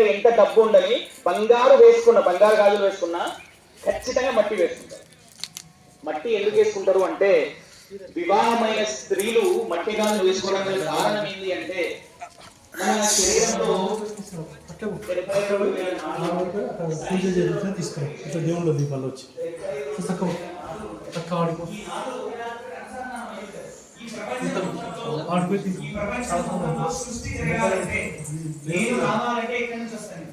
దగ్గర ఎంత డబ్బు ఉండని బంగారు వేసుకున్న బంగారు గాజులు వేసుకున్నా ఖచ్చితంగా మట్టి వేసుకుంటారు. మట్టి ఎందుకు వేసుకుంటారు అంటే వివాహమైన స్త్రీలు మట్టి గాజులు వేసుకోవడానికి కారణం ఏంటి అంటే మన శరీరంలో డెబ్బై పూజ జరుగుతుంది ఇట్లా దేవుళ్ళ దీపాలు వచ్చి. తక్కువ. తక్కువ ఈ ప్రపంచంలో సృష్టి జరగాలంటే నేను రావాలంటే ఎక్కడి నుంచి వస్తాను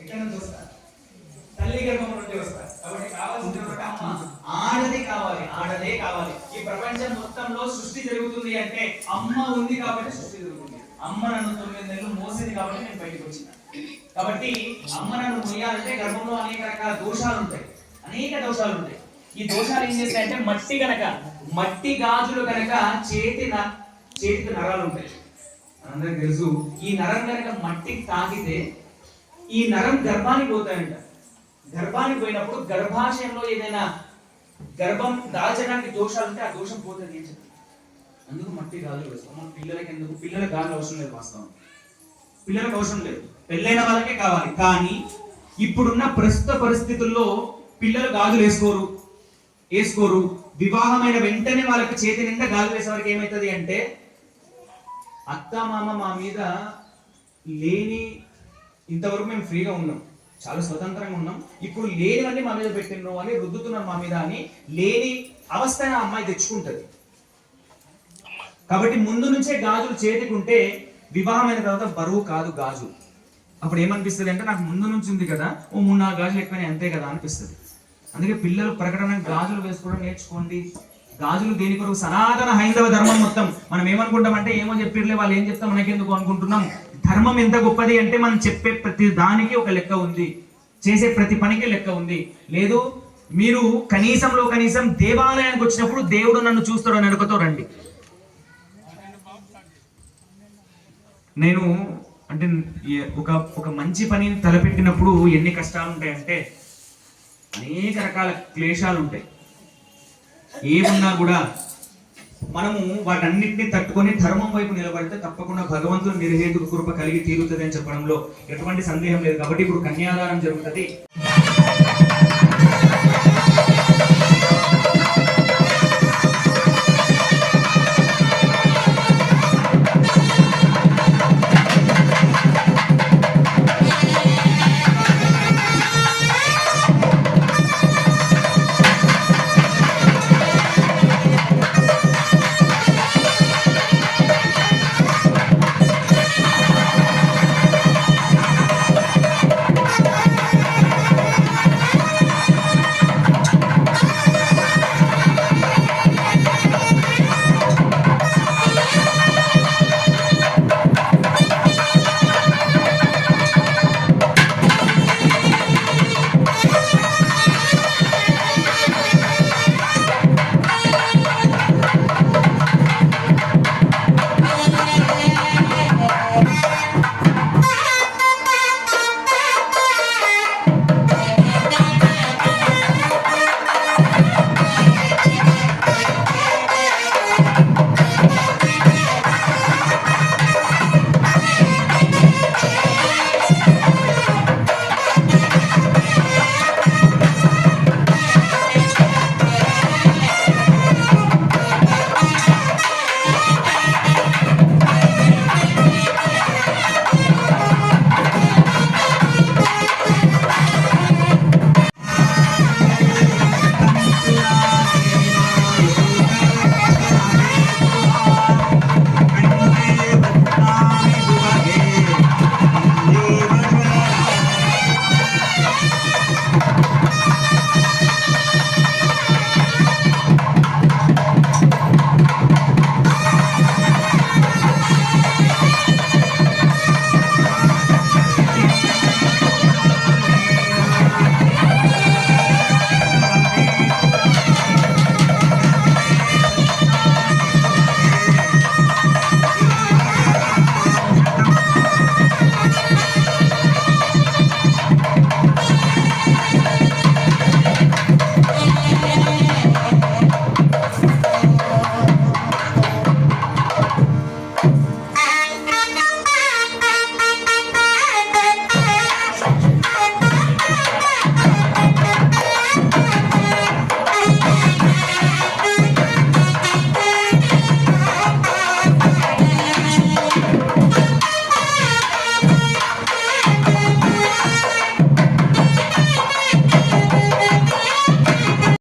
ఎక్కడి నుంచి వస్తాను తల్లి గర్భం నుండి వస్తాను కాబట్టి కావాల్సినటువంటి అమ్మ ఆడదే కావాలి ఆడదే కావాలి ఈ ప్రపంచం మొత్తంలో సృష్టి జరుగుతుంది అంటే అమ్మ ఉంది కాబట్టి సృష్టి జరుగుతుంది అమ్మ నన్ను తొమ్మిది నెలలు మోసింది కాబట్టి నేను బయటకు వచ్చిన కాబట్టి అమ్మ నన్ను మొయ్యాలంటే గర్భంలో అనేక రకాల దోషాలు ఉంటాయి అనేక దోషాలు ఉంటాయి ఈ దోషాలు ఏం చేస్తాయంటే మట్టి గనక మట్టి గాజులు గనక చేతి చేతికి నరాలు ఉంటాయి. అందరికి తెలుసు ఈ నరం గనక మట్టికి తాకితే ఈ నరం గర్భానికి పోతాయంట. గర్భానికి పోయినప్పుడు గర్భాశయంలో ఏదైనా గర్భం దాల్చడానికి దోషాలు ఉంటే ఆ దోషం పోతుంది ఏం చెప్పి. అందుకు మట్టి గాజులు వేస్తాం. మన పిల్లలకి ఎందుకు? పిల్లలకు గాజులు అవసరం లేదు వాస్తవం పిల్లలకు అవసరం లేదు. పెళ్ళైన వాళ్ళకే కావాలి. కానీ ఇప్పుడున్న ప్రస్తుత పరిస్థితుల్లో పిల్లలు గాజులు వేసుకోరు. వేసుకోరు వివాహమైన వెంటనే వాళ్ళకి చేతి నిండా గాలి వేసే వరకు ఏమవుతుంది అంటే అత్త మామ మా మీద లేని ఇంతవరకు మేము ఫ్రీగా ఉన్నాం. చాలా స్వతంత్రంగా ఉన్నాం. ఇప్పుడు లేనివన్నీ మా మీద పెట్టిండ్రు అని రుద్దుతున్నారు మా మీద అని లేని అవస్థ ఆ అమ్మాయి తెచ్చుకుంటుంది. కాబట్టి ముందు నుంచే గాజులు చేతికి ఉంటే వివాహమైన తర్వాత బరువు కాదు గాజు. అప్పుడు ఏమనిపిస్తుంది అంటే నాకు ముందు నుంచి ఉంది కదా ఓ మూడు నాలుగు గాజులు ఎక్కువనే అంతే కదా అనిపిస్తుంది. అందుకే పిల్లలు ప్రకటన గాజులు వేసుకోవడం నేర్చుకోండి. గాజులు దేని కొరకు? సనాతన హైందవ ధర్మం మొత్తం. మనం ఏమనుకుంటామంటే ఏమో చెప్పిర్లే వాళ్ళు ఏం చెప్తాం మనకెందుకు అనుకుంటున్నాం? ధర్మం ఎంత గొప్పది అంటే మనం చెప్పే ప్రతి దానికి ఒక లెక్క ఉంది. చేసే ప్రతి పనికి లెక్క ఉంది. లేదు మీరు కనీసంలో కనీసం దేవాలయానికి వచ్చినప్పుడు దేవుడు నన్ను చూస్తాడు అని రండి. నేను అంటే ఒక ఒక మంచి పనిని తలపెట్టినప్పుడు ఎన్ని కష్టాలు ఉంటాయంటే అనేక రకాల క్లేశాలు ఉంటాయి ఏమున్నా కూడా మనము వాటన్నిటిని తట్టుకొని ధర్మం వైపు నిలబడితే తప్పకుండా భగవంతుడు నిర్హేతుకు కృప కలిగి తీరుతుంది అని చెప్పడంలో ఎటువంటి సందేహం లేదు. కాబట్టి ఇప్పుడు కన్యాదానం జరుగుతుంది.